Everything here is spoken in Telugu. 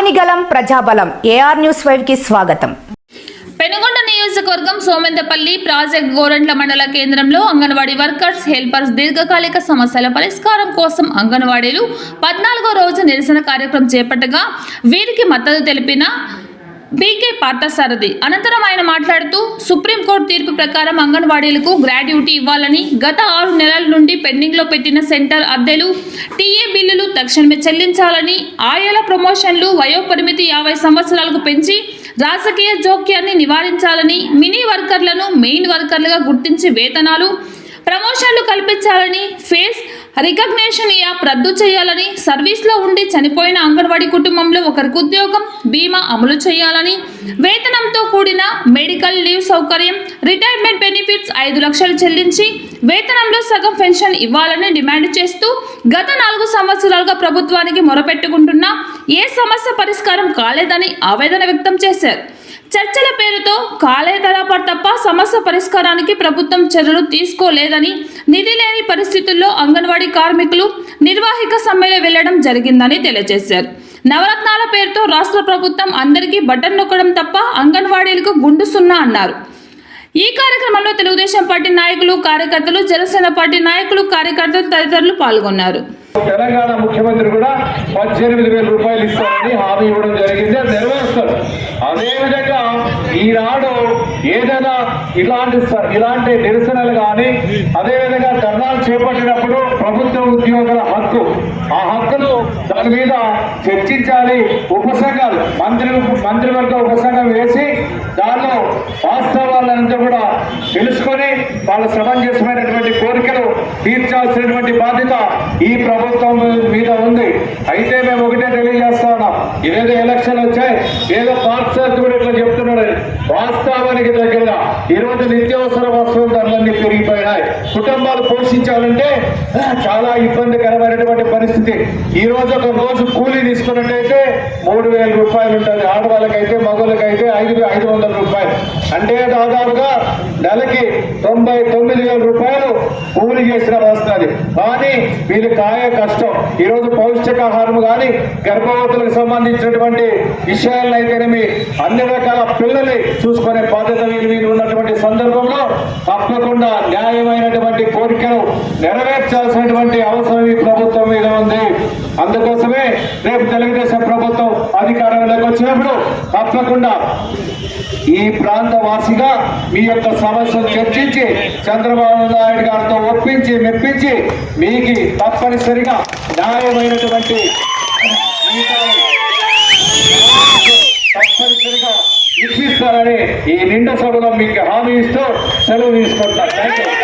ఆపనిగలం ప్రజాబలం. ఏఆర్ న్యూస్ ఫైవ్కి స్వాగతం. పెనుగొండ నియోజకవర్గం సోమెందపల్లి ప్రాజెక్ట్ గోరంట్ల మండల కేంద్రంలో అంగన్వాడీ వర్కర్స్ హెల్పర్స్ దీర్ఘకాలిక సమస్యల పరిష్కారం కోసం అంగన్వాడీలు పద్నాలుగో రోజు నిరసన కార్యక్రమం చేపట్టగా వీరికి మద్దతు తెలిపిన బీకే పార్థసారథి అనంతరం ఆయన మాట్లాడుతూ సుప్రీంకోర్టు తీర్పు ప్రకారం అంగన్వాడీలకు గ్రాడ్యుటీ ఇవ్వాలని గత ఆరు నెలల నుండి పెండింగ్లో పెట్టిన సెంటర్ అద్దెలు టీఏ బిల్లులు తక్షణమే చెల్లించాలని ఆయాల ప్రమోషన్లు వయోపరిమితి యాభై సంవత్సరాలకు పెంచి రాజకీయ జోక్యాన్ని నివారించాలని మినీ వర్కర్లను మెయిన్ వర్కర్లుగా గుర్తించి వేతనాలు ప్రమోషన్లు కల్పించాలని ఫేస్ రికగ్నేషన్ యాప్ రద్దు చేయాలని సర్వీస్లో ఉండి చనిపోయిన అంగన్వాడీ కుటుంబంలో ఒకరికి ఉద్యోగం బీమా అమలు చేయాలని వేతనంతో కూడిన మెడికల్ లీవ్ సౌకర్యం రిటైర్మెంట్ బెనిఫిట్స్ ఐదు లక్షలు చెల్లించి వేతనంలో సగం పెన్షన్ ఇవ్వాలని డిమాండ్ చేస్తూ గత నాలుగు సంవత్సరాలుగా ప్రభుత్వానికి మొరపెట్టుకుంటున్నా ఏ సమస్య పరిష్కారం కాలేదని ఆవేదన వ్యక్తం చేశారు. చర్చల పేరుతో కాలేదరాప తప్ప సమస్య పరిష్కారానికి ప్రభుత్వం చర్యలు తీసుకోలేదని నిధి లేని పరిస్థితుల్లో అంగన్వాడీ కార్మికులు నిర్వాహిక సమ్మెలో వెళ్ళడం జరిగిందని తెలియజేశారు. నవరత్నాల పేరుతో రాష్ట్ర ప్రభుత్వం అందరికీ బటన్ నొక్కడం తప్ప అంగన్వాడీలకు గుండు సున్నా అన్నారు. ఈ కార్యక్రమంలో తెలుగుదేశం పార్టీ నాయకులు కార్యకర్తలు జనసేన పార్టీ నాయకులు కార్యకర్తలు తదితరులు పాల్గొన్నారు. తెలంగాణ ముఖ్యమంత్రి కూడా పద్దెనిమిది వేల రూపాయలు ఇస్తారని హామీ ఇవ్వడం జరిగింది అది నెరవేరుస్తారు. అదేవిధంగా ఈనాడు ఏదైనా ఇలాంటి ఇలాంటి నిరసనలు కానీ అదేవిధంగా ధర్నాలు చేపట్టినప్పుడు ప్రభుత్వ ఉద్యోగుల హక్కు ఆ హక్కును దాని మీద చర్చించాలి ఉపసంఘాలు మంత్రి మంత్రివర్గ ఉపసంఘం వేసి దానిలో నుంచి కూడా తెలుసుకొని వాళ్ళ సమంజసమైనటువంటి కోరికలు తీర్చాల్సినటువంటి బాధ్యత ఈ ప్రభుత్వం మీద ఉంది. అయితే మేము ఒకటే తెలియజేస్తా ఉన్నాం. ఇదేదో ఎలక్షన్ వచ్చాయి ఏదో పార్ట్స్ కూడా ఇట్లా చెప్తున్నాడు. వాస్తవానికి దగ్గర ఈరోజు నిత్యావసర వస్తువుల ధరలన్నీ పెరిగిపోయినాయి. కుటుంబాలు పోషించాలంటే చాలా ఇబ్బందికరమైనటువంటి పరిస్థితి. ఈ రోజు ఒక రోజు కూలీ తీసుకున్నట్టయితే మూడు వేల రూపాయలు ఉంటుంది. ఆడవాళ్ళకైతే మగవాళ్ళకైతే ఐదు ఐదు వందల రూపాయలు. అంటే దాదాపుగా నెలకి తొంభై తొమ్మిది వేల రూపాయలు కూలి చేసిన వస్తుంది కానీ వీళ్ళు కాయ కష్టం. ఈరోజు పౌష్టికాహారం కానీ గర్భవతులకు సంబంధించినటువంటి విషయాలను అయితేనేమి అన్ని రకాల పిల్లల్ని చూసుకునే బాధ్యత మీరు ఉన్నటువంటి సందర్భంలో తప్పకుండా న్యాయమైనటువంటి కోరికలు నెరవేర్చాల్సినటువంటి అవసరం ఈ ప్రభుత్వం మీద ఉంది. అందుకోసమే రేపు తెలుగుదేశం ప్రభుత్వం అధికారంలోకి వచ్చినప్పుడు తప్పకుండా ఈ ప్రాంత వాసిగా మీ యొక్క సమస్యను చర్చించి చంద్రబాబు నాయుడు గారితో ఒప్పించి మెప్పించి మీకు తప్పనిసరిగా న్యాయమైనటువంటి తప్పనిసరిగా ఇప్పిస్తారని ఈ నిండు సభలో మీకు హామీ ఇస్తూ సెలవు తీసుకుంటాను థ్యాంక్ యూ